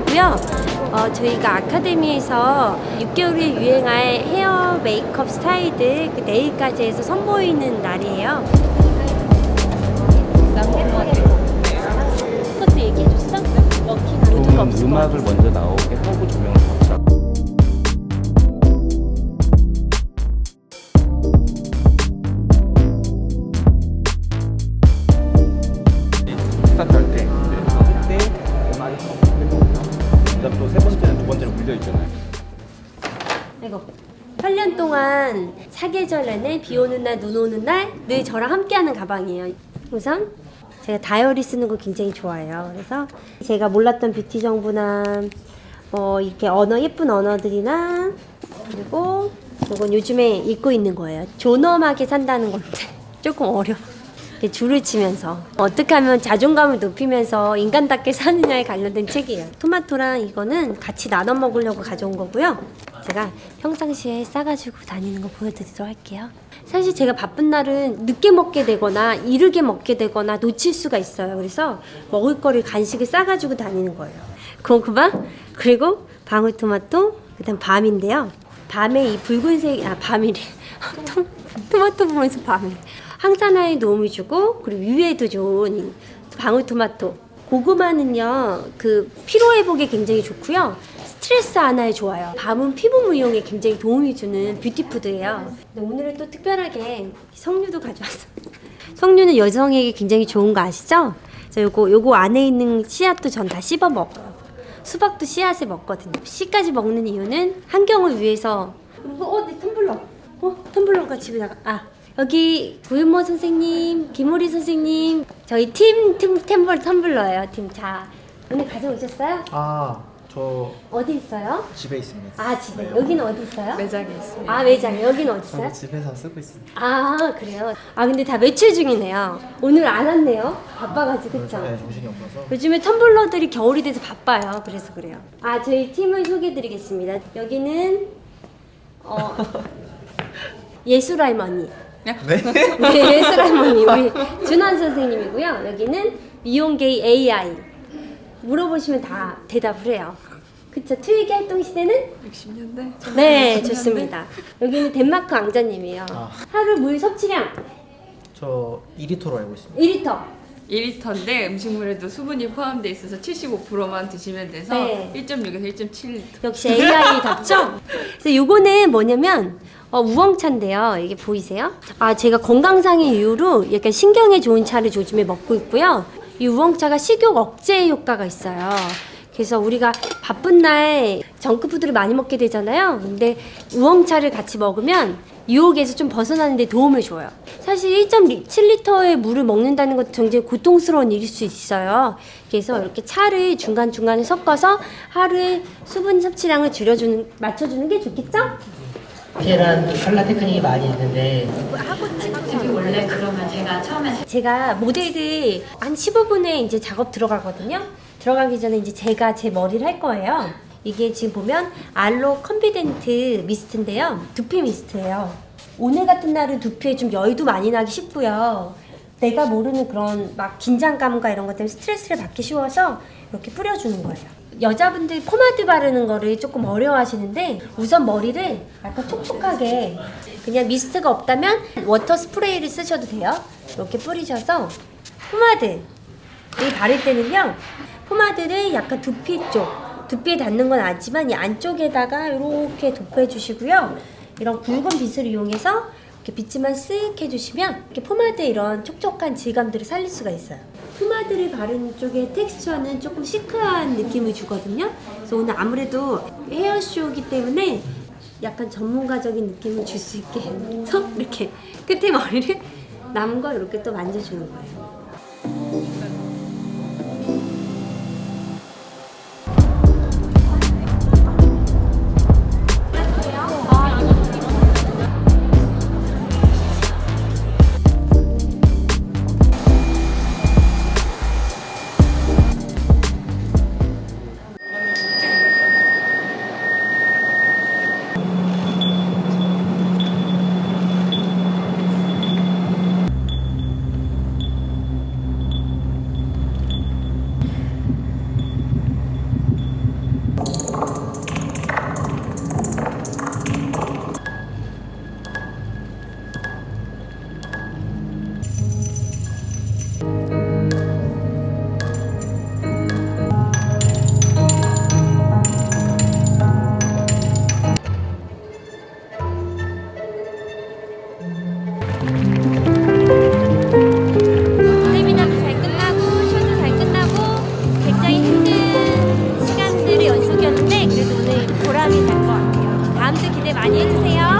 특별하고요. 어, 저희가 아카데미에서 6개월에 유행할 헤어 메이크업 스타일들 그 내일까지 해서 선보이는 날이에요. 그것도 얘기해줬어? 것 음악을. 먼저 나오게 하고 조명을 잡자. 이거 8년 동안 사계절 내내 비 오는 날, 눈 오는 날 늘 저랑 함께하는 가방이에요. 우선 제가 다이어리 쓰는 거 굉장히 좋아해요. 그래서 제가 몰랐던 뷰티 정보나 뭐 이렇게 언어 예쁜 언어들이나 그리고 이건 요즘에 읽고 있는 거예요. 존엄하게 산다는 건데 조금 어려. 이렇게 줄을 치면서 어떻게 하면 자존감을 높이면서 인간답게 사느냐에 관련된 책이에요. 토마토랑 이거는 같이 나눠 먹으려고 가져온 거고요. 제가 평상시에 싸가지고 다니는 거 보여드리도록 할게요. 사실 제가 바쁜 날은 늦게 먹게 되거나 이르게 먹게 되거나 놓칠 수가 있어요. 그래서 먹을 거를 간식을 싸가지고 다니는 거예요. 고구마 그리고 방울토마토 그다음 밤인데요. 밤에 이 붉은색 아 밤이래. 토, 토마토 보면서 밤이 항산화에 도움이 주고 그리고 위에도 좋은 이 방울토마토 고구마는요 그 피로 회복에 굉장히 좋고요 스트레스 완화에 좋아요 밤은 피부 무용에 굉장히 도움이 주는 뷰티푸드예요 오늘은 또 특별하게 석류도 가져왔어 석류는 여성에게 굉장히 좋은 거 아시죠? 자 요거 요거 안에 있는 씨앗도 전 다 씹어 먹어요 수박도 씨앗을 먹거든요 씨까지 먹는 이유는 환경을 위해서 그리고 어내 텀블러 어 텀블러가 집에 나가 아 여기 고윤모 선생님, 김우리 선생님, 저희 팀, 텀블러예요. 팀. 자, 오늘 가져오셨어요? 아, 저 어디 있어요? 집에 있습니다. 아, 집에. 여기는 어디 있어요? 매장에 있습니다. 아, 매장. 여기는 어디 있어요? 저는 집에서 쓰고 있습니다. 아, 그래요. 아, 근데 다 매출 중이네요. 오늘 안 왔네요. 바빠가지고, 그쵸? 네, 정신이 없어서. 요즘에 텀블러들이 겨울이 돼서 바빠요. 그래서 그래요. 아, 저희 팀을 소개해드리겠습니다. 여기는, 어, 예술 할머니. 네? 네, 예술 할머니 우리 준환 선생님이고요. 여기는 미용계의 AI. 물어보시면 다 대답을 해요. 그쵸? 트위기 활동 시대는? 60년대? 네, 좋습니다. 여기는 덴마크 왕자님이에요. 아. 하루 물 섭취량 저 2리터로 알고 있습니다. 1리터. 1리터인데 음식물에도 수분이 포함되어 있어서 75%만 드시면 돼서 네. 1.6에서 1.7리터. 역시 AI답죠? 그래서 요거는 뭐냐면 어, 우엉차인데요. 이게 보이세요? 아, 제가 건강상의 이유로 약간 신경에 좋은 차를 요즘에 먹고 있고요. 이 우엉차가 식욕 억제 효과가 있어요. 그래서 우리가 바쁜 날 정크푸드를 많이 먹게 되잖아요. 근데 우엉차를 같이 먹으면 유혹에서 좀 벗어나는 데 도움을 줘요. 사실 1.7리터의 물을 먹는다는 것도 굉장히 고통스러운 일일 수 있어요. 그래서 이렇게 차를 중간중간에 섞어서 하루에 수분 섭취량을 줄여주는, 맞춰주는 게 좋겠죠? 디테일한 컬러 테크닉이 많이 있는데 원래 그러면 제가 처음에 제가 모델들 한 15분에 이제 작업 들어가거든요. 들어가기 전에 이제 제가 제 머리를 할 거예요. 이게 지금 보면 알로 컨피덴트 미스트인데요. 두피 미스트예요. 오늘 같은 날은 두피에 좀 여유도 많이 나기 쉽고요. 내가 모르는 그런 막 긴장감과 이런 것 때문에 스트레스를 받기 쉬워서 이렇게 뿌려주는 거예요. 여자분들 포마드 바르는 거를 조금 어려워하시는데 우선 머리를 약간 촉촉하게 그냥 미스트가 없다면 워터 스프레이를 쓰셔도 돼요. 이렇게 뿌리셔서 포마드 이 바를 때는요 포마드를 약간 두피 쪽 두피에 닿는 건 아니지만 이 안쪽에다가 이렇게 도포해 주시고요 이런 굵은 빗을 이용해서 이렇게 빗질만 쓱 해주시면 이렇게 포마드의 이런 촉촉한 질감들을 살릴 수가 있어요. 포마드를 바르는 쪽의 텍스처는 조금 시크한 느낌을 주거든요. 그래서 오늘 아무래도 헤어쇼이기 때문에 약간 전문가적인 느낌을 줄 수 있게 해서 이렇게 끝에 머리를 걸 이렇게 또 만져주는 거예요 세미나도 잘 끝나고 쇼도 잘 끝나고 굉장히 힘든 시간들 연속이었는데 그래도 오늘 보람이 될 것 같아요. 다음주 기대 많이 해주세요.